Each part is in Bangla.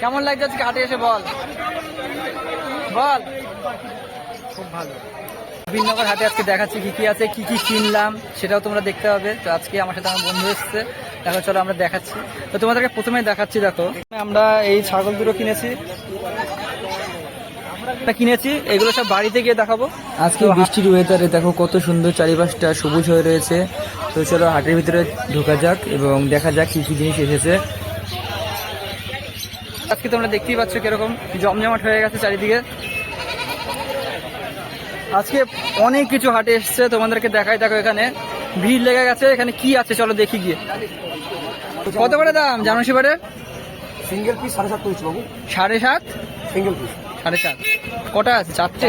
কেমন লাগছে আজকে হাটে এসে বল? বল। খুব ভালো। বিনগর হাটে আজকে দেখাচ্ছি কি কি আছে কি কি কিনলাম সেটাও তোমরা দেখতে হবে তো আজকে আমার সাথে আমার বন্ধু এসছে। দেখো চলো আমরা দেখাচ্ছি। তো তোমাদেরকে প্রথমে দেখাচ্ছি দেখো। আমরা এই ছাগল দুটো কিনেছি। কিনেছি এগুলো সব বাড়িতে গিয়ে দেখাবো। আজকে বৃষ্টির ওয়েদারে দেখো কত সুন্দর চারিপাশটা সবুজ হয়ে রয়েছে। তো চলো হাটের ভিতরে ঢোকা যাক এবং দেখা যাক কি কি জিনিস এসেছে। আজকে তোমরা দেখতেই পাচ্ছ কীরকম জমজমাট হয়ে গেছে চারিদিকে। আজকে অনেক কিছু হাটে এসছে তোমাদেরকে দেখাই। দেখো এখানে ভিড় লেগে গেছে এখানে কি আছে চলো দেখি গিয়ে। কত করে দাম জানো সেবারে সিঙ্গেল পিস সাড়ে সাত করেছি বাবু। সাড়ে সাত? সিঙ্গেল পিস সাড়ে সাত। কটা আছে? চারটে?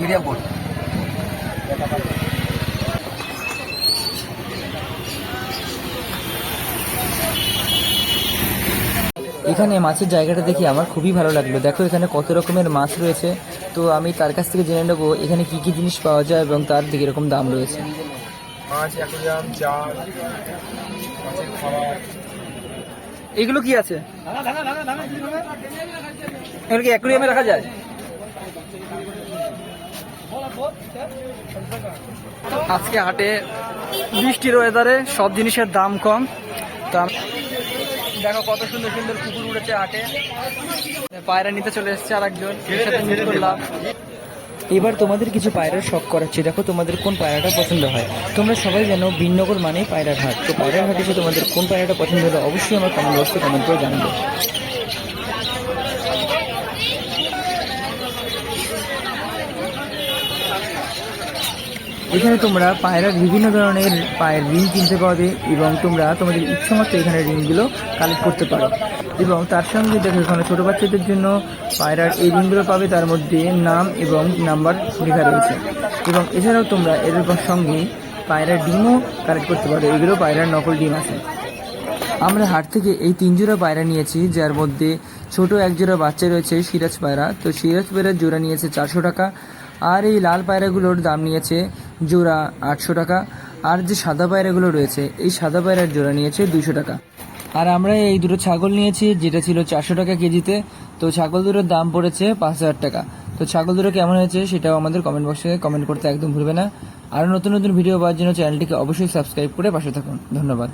মিডিয়াম পট এখানে মাছের জায়গাটা দেখি আমার খুবই ভালো লাগল। দেখো এখানে কত রকমের মাছ রয়েছে। তো আমি তার কাছ থেকে জেনে নেব এখানে কি কি জিনিস পাওয়া যায় এবং তার দিকে এরকম দাম রয়েছে। এগুলো কি আছে? এগুলো কি অ্যাকুরিয়ামে রাখা যায়? আজকে হাটে বৃষ্টির ওয়েদারে সব জিনিসের দাম কম। তো দেখো কত সুন্দর সুন্দর কুকুর উড়েছে আটে পায়রা নিতে চলে এসছে আর একজন এবার তোমাদের কিছু পায়রার শখ করাচ্ছি। দেখো তোমাদের কোন পায়রাটা পছন্দ হয়। তোমরা সবাই জানো বিনগর মানে পায়রার হাট। তো পায়রার হাটে এসে তোমাদের কোন পায়রাটা পছন্দ হলো অবশ্যই আমার কমেন্ট বক্সে কমেন্ট করে জানাবে। এখানে তোমরা পায়রার বিভিন্ন ধরনের পায়ের রিং কিনতে পারবে এবং তোমরা তোমাদের ইচ্ছে মতো এখানে রিংগুলো কালেক্ট করতে পারো। এবং তার সঙ্গে দেখো এখানে ছোটো বাচ্চাদের জন্য পায়রার এই রিংগুলো পাবে, তার মধ্যে নাম এবং নাম্বার লেখা রয়েছে। এবং এছাড়াও তোমরা এর সঙ্গে পায়রার ডিমও কালেক্ট করতে পারো, এগুলো পায়রার নকল ডিম আছে। আমরা হাট থেকে এই তিন জোড়া পায়রা নিয়েছি, যার মধ্যে ছোট এক জোড়া বাচ্চা রয়েছে, সিরাজ পায়রা। তো সিরাজ পায়রার জোড়া নিয়েছে চারশো টাকা। আর এই লাল পায়রাগুলোর দাম নিয়েছে জোড়া আটশো টাকা। আর যে সাদা পায়রাগুলো রয়েছে, এই সাদা পায়রার জোড়া নিয়েছে দুশো টাকা। আর আমরা এই দুটো ছাগল নিয়েছি, যেটা ছিল চারশো টাকা কেজিতে। তো ছাগল দুটোর দাম পড়েছে পাঁচ হাজার টাকা। তো ছাগল দুটো কেমন হয়েছে সেটাও আমাদের কমেন্ট বক্সে কমেন্ট করতে একদম ভুলবে না। আর নতুন নতুন ভিডিও পাওয়ার জন্য চ্যানেলটিকে অবশ্যই সাবস্ক্রাইব করে পাশে থাকুন। ধন্যবাদ।